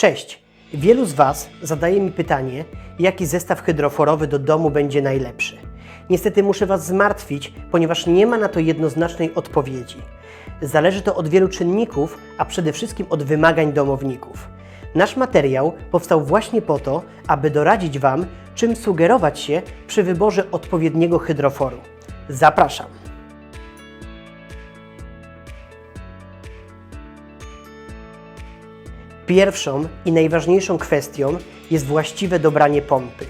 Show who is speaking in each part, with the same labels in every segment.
Speaker 1: Cześć! Wielu z Was zadaje mi pytanie, jaki zestaw hydroforowy do domu będzie najlepszy. Niestety muszę Was zmartwić, ponieważ nie ma na to jednoznacznej odpowiedzi. Zależy to od wielu czynników, a przede wszystkim od wymagań domowników. Nasz materiał powstał właśnie po to, aby doradzić Wam, czym sugerować się przy wyborze odpowiedniego hydroforu. Zapraszam! Pierwszą i najważniejszą kwestią jest właściwe dobranie pompy.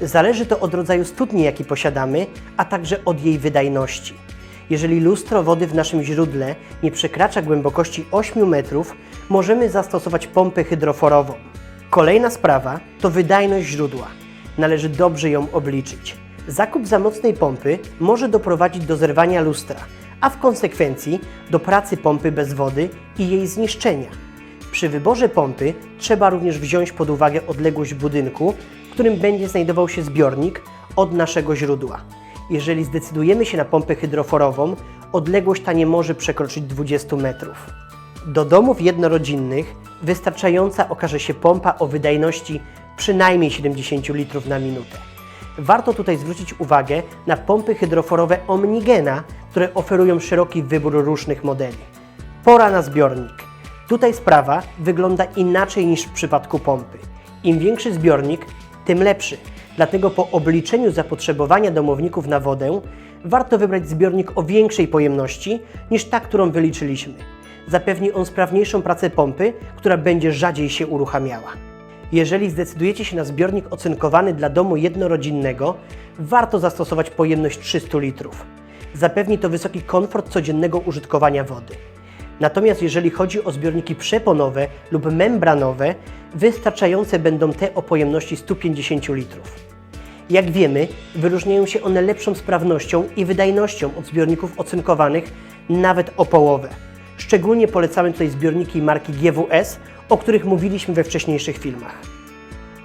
Speaker 1: Zależy to od rodzaju studni, jaki posiadamy, a także od jej wydajności. Jeżeli lustro wody w naszym źródle nie przekracza głębokości 8 metrów, możemy zastosować pompę hydroforową. Kolejna sprawa to wydajność źródła. Należy dobrze ją obliczyć. Zakup za mocnej pompy może doprowadzić do zerwania lustra, a w konsekwencji do pracy pompy bez wody i jej zniszczenia. Przy wyborze pompy trzeba również wziąć pod uwagę odległość budynku, w którym będzie znajdował się zbiornik od naszego źródła. Jeżeli zdecydujemy się na pompę hydroforową, odległość ta nie może przekroczyć 20 metrów. Do domów jednorodzinnych wystarczająca okaże się pompa o wydajności przynajmniej 70 litrów na minutę. Warto tutaj zwrócić uwagę na pompy hydroforowe Omnigena, które oferują szeroki wybór różnych modeli. Pora na zbiornik. Tutaj sprawa wygląda inaczej niż w przypadku pompy. Im większy zbiornik, tym lepszy. Dlatego po obliczeniu zapotrzebowania domowników na wodę warto wybrać zbiornik o większej pojemności niż ta, którą wyliczyliśmy. Zapewni on sprawniejszą pracę pompy, która będzie rzadziej się uruchamiała. Jeżeli zdecydujecie się na zbiornik ocynkowany dla domu jednorodzinnego, warto zastosować pojemność 300 litrów. Zapewni to wysoki komfort codziennego użytkowania wody. Natomiast jeżeli chodzi o zbiorniki przeponowe lub membranowe, wystarczające będą te o pojemności 150 litrów. Jak wiemy, wyróżniają się one lepszą sprawnością i wydajnością od zbiorników ocynkowanych nawet o połowę. Szczególnie polecamy tutaj zbiorniki marki GWS, o których mówiliśmy we wcześniejszych filmach.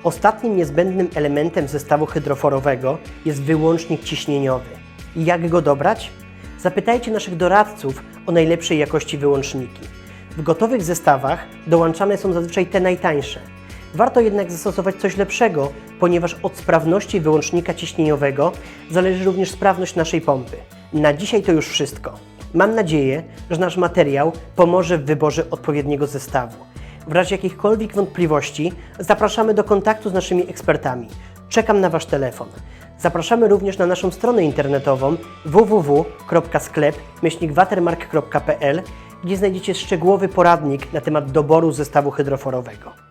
Speaker 1: Ostatnim niezbędnym elementem zestawu hydroforowego jest wyłącznik ciśnieniowy. Jak go dobrać? Zapytajcie naszych doradców o najlepszej jakości wyłączniki. W gotowych zestawach dołączane są zazwyczaj te najtańsze. Warto jednak zastosować coś lepszego, ponieważ od sprawności wyłącznika ciśnieniowego zależy również sprawność naszej pompy. Na dzisiaj to już wszystko. Mam nadzieję, że nasz materiał pomoże w wyborze odpowiedniego zestawu. W razie jakichkolwiek wątpliwości zapraszamy do kontaktu z naszymi ekspertami. Czekam na Wasz telefon. Zapraszamy również na naszą stronę internetową www.sklep-watermark.pl, gdzie znajdziecie szczegółowy poradnik na temat doboru zestawu hydroforowego.